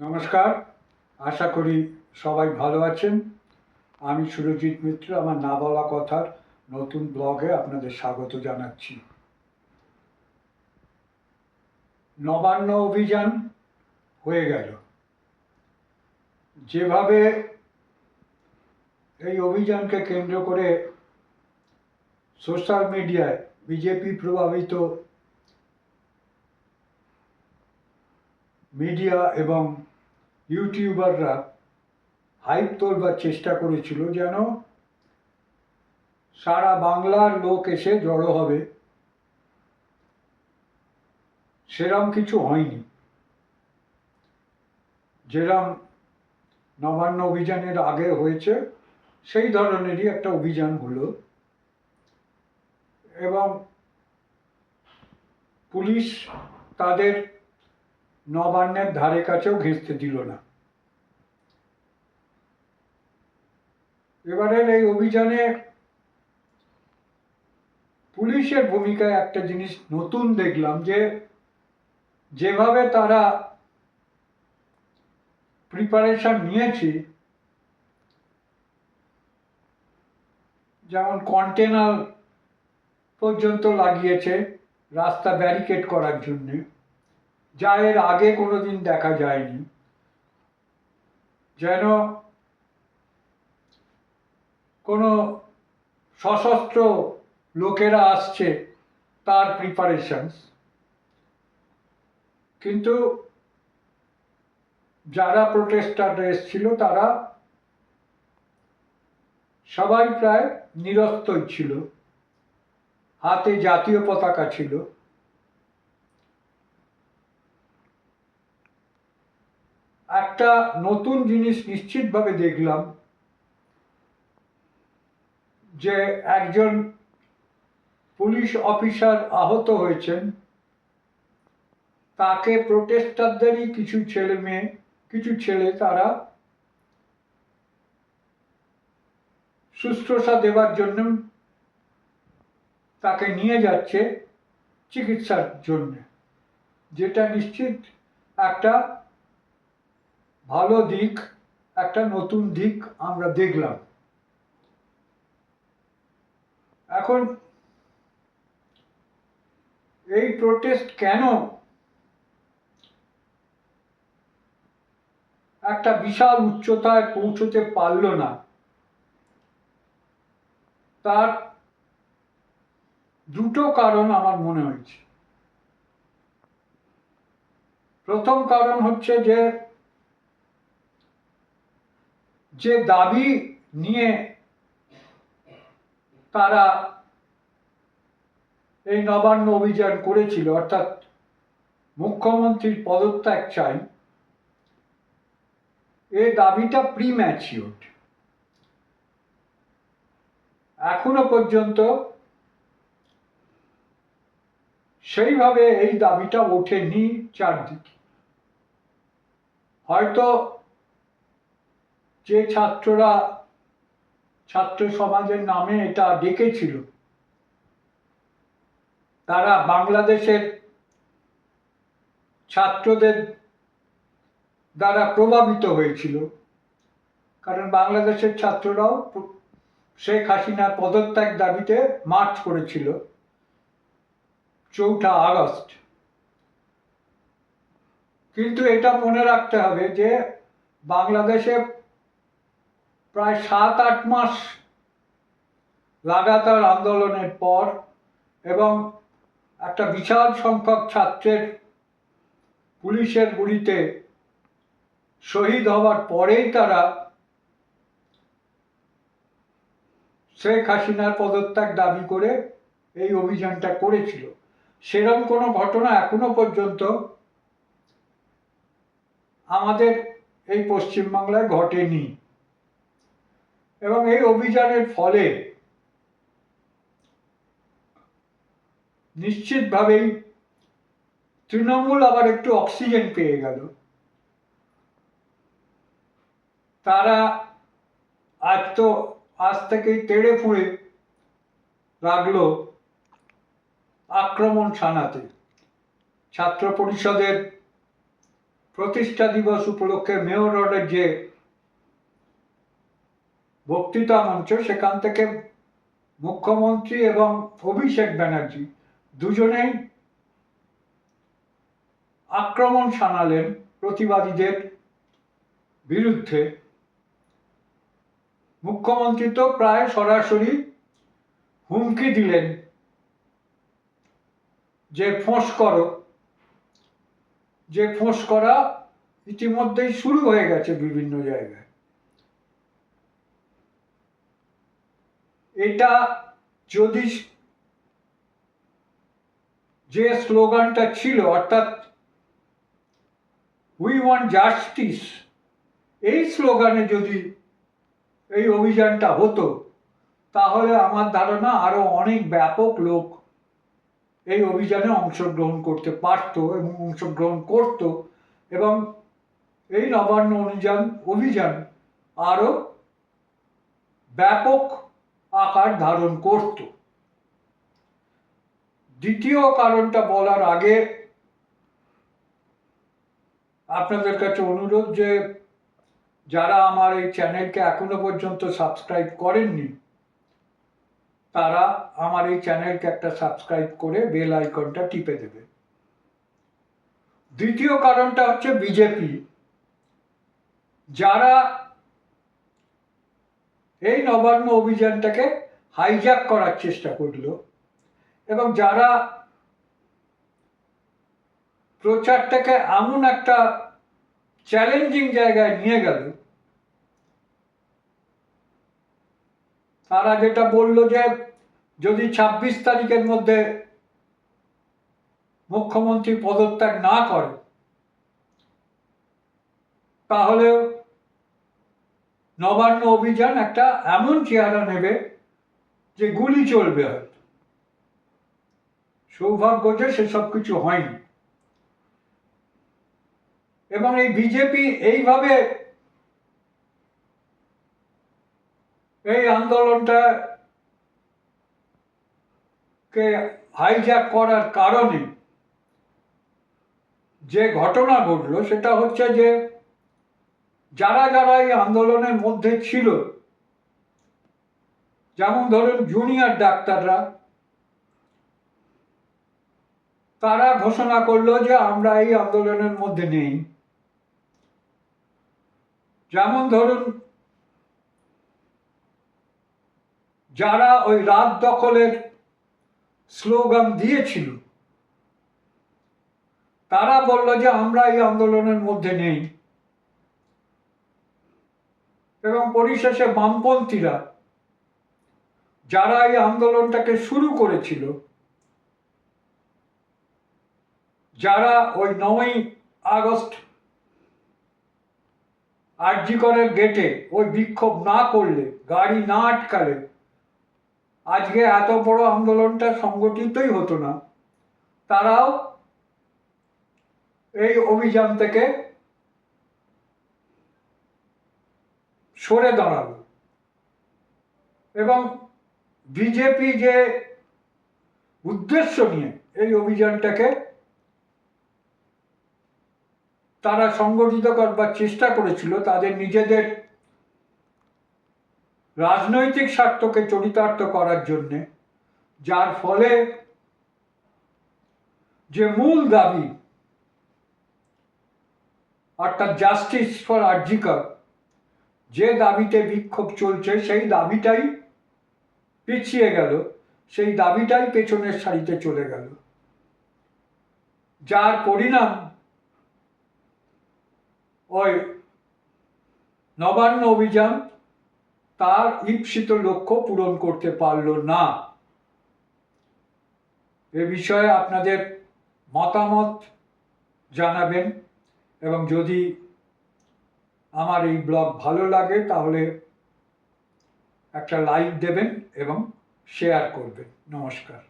নমস্কার, আশা করি সবাই ভালো আছেন। আমি সুরজিৎ মিত্র, আমার না বলা কথার নতুন ব্লগে আপনাদের স্বাগত জানাচ্ছি। নবান্ন অভিযান হয়ে গেল। যেভাবে এই অভিযানকে কেন্দ্র করে সোশ্যাল মিডিয়ায় বিজেপি প্রভাবিত মিডিয়া এবং ইউটিউবাররা হাইপ তোলবার চেষ্টা করেছিল যেন সারা বাংলার লোক এসে জড়ো হবে। সেরম কিছু হয়নি। যেরম নবান্ন অভিযানের আগে হয়েছে, সেই ধরনেরই একটা অভিযান হলো। এবং পুলিশ তাদের নবান্নের ধারে কাছেও ঘেঁচতে দিল না। এবারের এই অভিযানে পুলিশের ভূমিকায় একটা জিনিস নতুন দেখলাম যে, যেভাবে তারা প্রিপারেশন নিয়েছি, যেমন কন্টেনার পর্যন্ত লাগিয়েছে রাস্তা ব্যারিকেড করার জন্যে। যা এর আগে কোনোদিন দেখা যায়নি। যেন কোনো সশস্ত্র লোকেরা আসছে তার প্রিপারেশনস কিন্তু যারা প্রোটেস্টার এসেছিল তারা সবাই প্রায় নিরস্তই ছিল। হাতে জাতীয় পতাকা ছিল। একটা নতুন জিনিস নিশ্চিতভাবে দেখলাম যে একজন পুলিশ অফিসার আহত হয়েছেন। তাকে প্রোটেস্টারদেরই কিছু ছেলে মেয়ে, কিছু ছেলে তারা শুশ্রূষা দেওয়ার জন্য তাকে নিয়ে যাচ্ছে চিকিৎসার জন্য। যেটা নিশ্চিত একটা ভালো দিক, একটা নতুন দিক আমরা দেখলাম। এখন এই প্রোটেস্ট কেন একটা বিশাল উচ্চতায় পৌঁছতে পারল না? তার দুটো কারণ আমার মনে হয়েছে। প্রথম কারণ হচ্ছে যে যে দাবি নিয়ে তারা এই নবান্ন অভিযান করেছিল, অর্থাৎ মুখ্যমন্ত্রীর পদত্যাগ চাই, এ দাবিটা প্রিম্যাচিওর এখনও পর্যন্ত সেইভাবে এই দাবিটা ওঠেনি চারদিকে। হয়তো যে ছাত্ররা ছাত্র সমাজের নামে এটা ডেকেছিল, তারা বাংলাদেশের ছাত্রদের দ্বারা প্রভাবিত হয়েছিল। কারণ বাংলাদেশের ছাত্ররাও শেখ হাসিনার পদত্যাগ দাবিতে মার্চ করেছিল, চৌঠা আগস্ট। কিন্তু এটা মনে রাখতে হবে যে বাংলাদেশে প্রায় সাত, আট মাস লাগাতার আন্দোলনের পর এবং একটা বিশাল সংখ্যক ছাত্রের পুলিশের গুলিতে শহীদ হওয়ার পরেই তারা শেখ হাসিনার পদত্যাগ দাবি করে এই অভিযানটা করেছিল। সেরকম কোনো ঘটনা এখনও পর্যন্ত আমাদের এই পশ্চিমবাংলায় ঘটেনি। এবং এই অভিযানের ফলে নিশ্চিতভাবেই তৃণমূল আবার একটু অক্সিজেন পেয়ে গেল। তারা আজ তো, আজ থেকেই তেড়ে ফুঁড়ে লাগল আক্রমণ শানাতে ছাত্র পরিষদের প্রতিষ্ঠা দিবস উপলক্ষে মেয়র রোডের যে বক্তৃতা মঞ্চ, সেখান থেকে মুখ্যমন্ত্রী এবং অভিষেক ব্যানার্জি দুজনেই আক্রমণ শানালেন প্রতিবাদীদের বিরুদ্ধে। মুখ্যমন্ত্রী তো প্রায় সরাসরি হুমকি দিলেন যে, ফোঁস করো। যে, ফোঁস করা ইতিমধ্যেই শুরু হয়ে গেছে বিভিন্ন জায়গায়। এটা যদি যে স্লোগানটা ছিল, অর্থাৎ উই ওয়ান্ট জাস্টিস এই স্লোগানে যদি এই অভিযানটা হতো, তাহলে আমার ধারণা আরও অনেক ব্যাপক লোক এই অভিযানে অংশগ্রহণ করতে পারত এবং অংশগ্রহণ করত এবং এই নবান্ন অভিযান অভিযান আরও ব্যাপক আকার ধারণ করত। দ্বিতীয় কারণটা বলার আগে আপনাদের কাছে অনুরোধ যে যারা আমার এই চ্যানেলকে এখনও পর্যন্ত সাবস্ক্রাইব করেননি, তারা আমার এই চ্যানেলকে একটা সাবস্ক্রাইব করে বেল আইকনটা টিপে দেবে। দ্বিতীয় কারণটা হচ্ছে বিজেপি। যারা এই নবান্ন অভিযানটাকে হাইজ্যাক করার চেষ্টা করল। এবং যারা প্রচারটাকে এমন একটা চ্যালেঞ্জিং জায়গায় নিয়ে গেল, তারা যেটা বলল যে যদি ছাব্বিশ তারিখের মধ্যে মুখ্যমন্ত্রী পদত্যাগ না করে তাহলে নবান্ন অভিযান একটা এমন চেহারা নেবে যে গুলি চলবে। হয়তো সৌভাগ্য যে সেসব কিছু হয়নি। এবং এই বিজেপি এইভাবে এই আন্দোলনটা কে হাইজ্যাক করার কারণে যে ঘটনা ঘটলো সেটা হচ্ছে যে যারা যারা এই আন্দোলনের মধ্যে ছিল, যেমন ধরুন জুনিয়র ডাক্তাররা, তারা ঘোষণা করল যে আমরা এই আন্দোলনের মধ্যে নেই। যেমন ধরুন, যারা ওই রাত দখলের স্লোগান দিয়েছিল, তারা বলল যে আমরা এই আন্দোলনের মধ্যে নেই। এবং পরিশেষে বামপন্থীরা যারা এই আন্দোলনটাকে শুরু করেছিল, যারা ওই নয়ই আগস্ট আরজিকরের গেটে ওই বিক্ষোভ না করলে, গাড়ি না আটকালে, আজকে এত বড় আন্দোলনটা সংগঠিতই হতো না, তারাও এই অভিযান থেকে সরে দাঁড়াল। এবং বিজেপি যে উদ্দেশ্য নিয়ে এই অভিযানটাকে তারা সংগঠিত করবার চেষ্টা করেছিল, তাদের নিজেদের রাজনৈতিক স্বার্থকে চরিতার্থ করার জন্যে, যার ফলে যে মূল দাবি, অর্থাৎ জাস্টিস ফর আর্জিকর যে দাবিতে বিক্ষোভ চলছে, সেই দাবিটাই পিছিয়ে গেল। সেই দাবিটাই পেছনের সারিতে চলে গেল। যার পরিণাম ওই নবান্ন অভিযান, তার ঈপ্সিত লক্ষ্য পূরণ করতে পারল না। এ বিষয়ে আপনাদের মতামত জানাবেন এবং যদি আমার এই ব্লগ ভালো লাগে তাহলে একটা লাইক দেবেন এবং শেয়ার করবেন। নমস্কার।